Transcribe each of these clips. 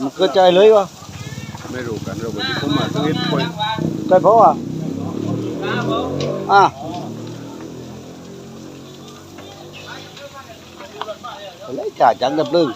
มันเกิดใจเลยวะไม่รู้กันเราวันนี้ผมมาตั้งนิดไปใจเพราะอะอะ lấy trả chẳng đập lưng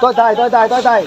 tôi tài tôi tài tôi tài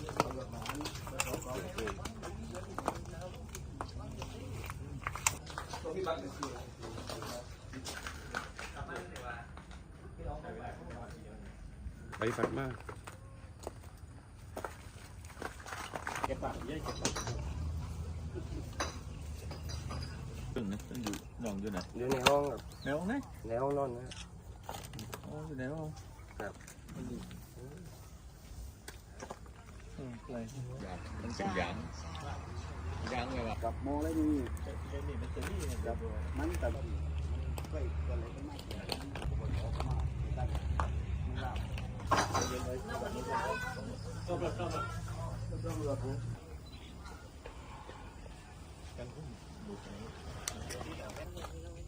มรถผม đấy bảo anh ไปฝัดมากตึ้งนะตึ้งอยู่นอนอยู่ไหนอยู่ในห้องครับในห้องไหนในห้องนอนนะอ๋ออยู่ในห้องครับ อืมอะไรยางมันเป็นยางยางไงวะกับโมเลยนี่แค่นี้มันจะนี่ครับมันแต่ก็ก็เลยก็ไม่คือไปดับ cà nu à rồi trục mày à ผมรู้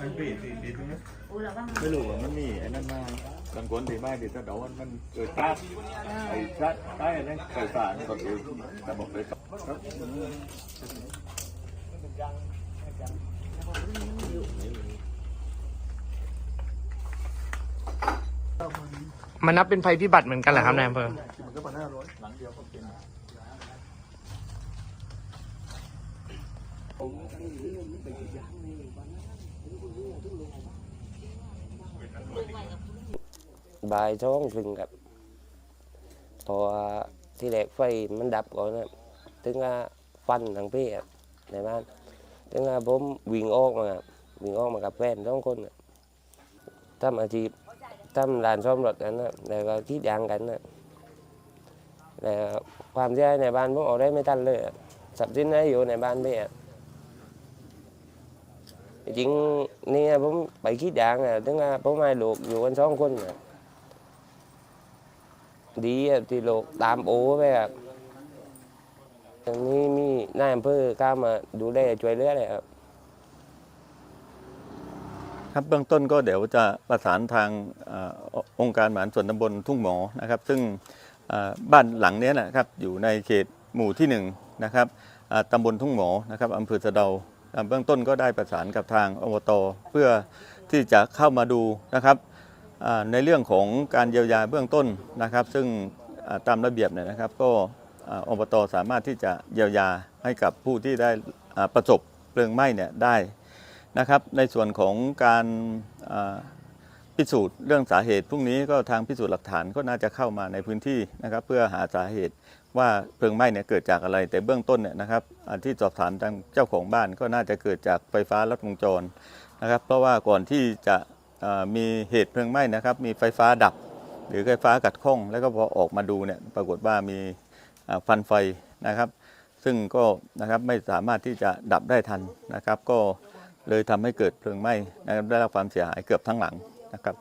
อันปีตีตีตรงนี้ไม่รู้ว่ามันมีไอ้นั่นมาบางคนตีไม่ดีแต่เดาว่ามันเกิดชาติไอ้ชาติใต้อะไรเกิดสารก็คือแต่บอกเลยครับมันนับเป็นภัยพิบัติเหมือนกันเหรอครับนายอำเภอมันก็มาหน้าร้อยหลังเดียวก็เป็น บ่ายท้องถึงครับพราะว่าที่แรกไฟมันดับก่อนนะถึงว่าฟันทางพี่ครับในบ้านถึงว่าผมวิ่งออกมาครับวิ่งออกมากับแฟนสองคนน่ะทำอาชีพทำร้านซ่อมรถกันนะแล้วก็คิดยางกันนะแล้วความเสียหายในบ้านผมเอาได้ไม่ทันเลยอะทรัพย์สินได้อยู่ในบ้านพี่อะ จริงนี่ผมไปคิดยางอะถึงว่าผมให้ลูกอยู่กันสองคนน่ะดีที่โลกตามโอ้ไปครับทางนี้มีนายอำเภอเข้ามาดูแลช่วยเหลือเลยครับ ครับเบื้องต้นก็เดี๋ยวจะประสานทางเออองค์การหมานส่วนตำบลทุ่งหมอนะครับ ซึ่งเอ่อบ้านหลังเนี้ยนะครับอยู่ในเขตหมู่ที่หนึ่งนะครับอ่าตำบลทุ่งหมอนะครับอำเภอสะเดา เบื้องต้นก็ได้ประสานกับทางอบตเพื่อที่จะเข้ามาดูนะครับในเรื่องของการเยียวยาเบื้องต้นนะครับ ซึ่งตามระเบียบเนี่ยนะครับ ก็อบตสามารถที่จะเยียวยาให้กับผู้ที่ได้ประสบเพลิงไหม้เนี่ยได้นะครับ ในส่วนของการ พิสูจน์เรื่องสาเหตุพรุ่งนี้ก็ทางพิสูจน์หลักฐานก็น่าจะเข้ามาในพื้นที่นะครับ เพื่อหาสาเหตุว่าเพลิงไหม้เนี่ยเกิดจากอะไร แต่เบื้องต้นเนี่ยนะครับอ่าที่สอบถามทางเจ้าของบ้านก็น่าจะเกิดจากไฟฟ้าลัดวงจรนะครับ เพราะว่าก่อนที่จะมีเหตุเพลิงไหม้นะครับ มีไฟฟ้าดับ หรือไฟฟ้ากัดข้อง แล้วก็พอออกมาดูเนี่ยปรากฏว่ามีฟันไฟนะครับ ซึ่งก็นะครับไม่สามารถที่จะดับได้ทันนะครับ ก็เลยทำให้เกิดเพลิงไหม้นะครับได้รับความเสียหายเกือบทั้งหลัง นะครับ